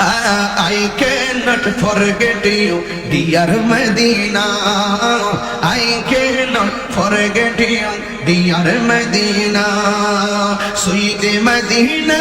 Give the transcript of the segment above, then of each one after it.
I cannot forget you, dear Medina. I cannot forget you, dear Medina. Sweet Medina,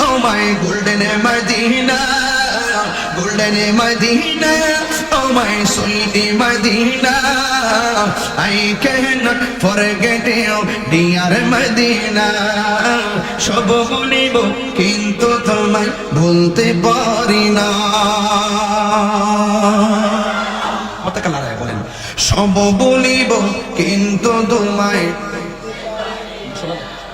oh my golden Medina. Medina, oh my sweet Medina. I cannot forget you, dear Medina. সব বলিব কিন্তু তোমায় বলতে পারি না সব বলিব কিন্তু তোমায়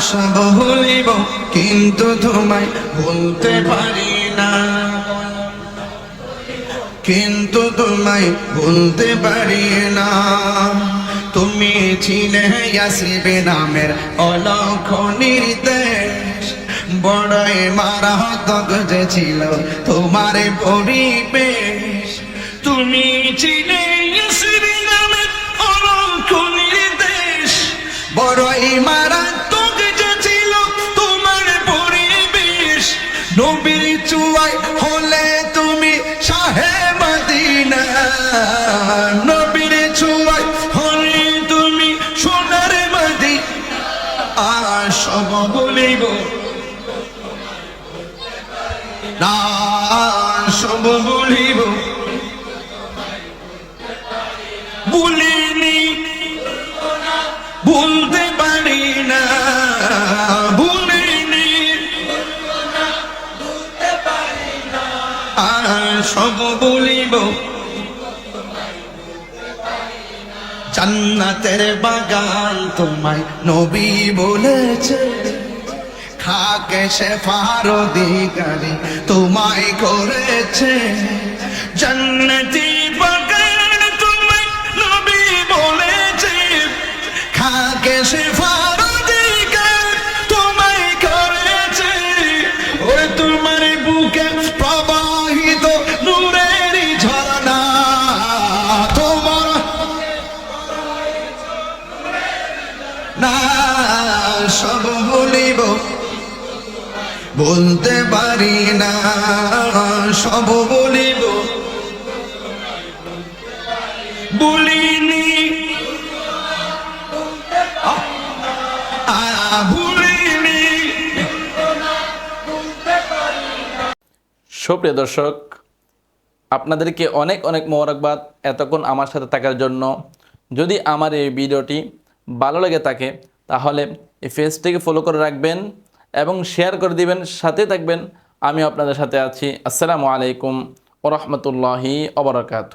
আহ সব বলিব, কিন্তু তোমায় বলতে পারি না। কিন্তু তোমায় বলতে পারি না। তুমি ছিলে ইয়াসিবে নামের অলখ নির্দেশ। বড়ই মারাত্মক যে ছিল তোমার পরিবেশ। তুমি ছিলে নবীর চুয়াই হলে তুমি শাহে মদিনা। নবীর চুয়াই হলে তুমি সোনার মদি আসব বলিব। না আসব বলিব। সব বলিব। জান্নাতের বাগান তোমায় নবী বলেছে। খাকে সে ফারদিগারি তোমায় করেছে। জান্নাতি বাগান তোমায় নবী বলেছে। খাকে সে ফারদিগার না, সব বলিব বলতে পারি না, সব বলিব বলিনি সুপ্রিয় দর্শক, আপনাদেরকে অনেক অনেক মোবারকবাদ এতক্ষণ আমার সাথে থাকার জন্য। যদি আমার এই ভিডিওটি ভালো লাগে তাকে তাহলে এই পেজটিকে ফলো করে রাখবেন এবং শেয়ার করে দিবেন সাথে থাকবেন। আমি আপনাদের সাথে আছি। আসসালামু আলাইকুম ওরহমতুল্লাহি অবরাকাত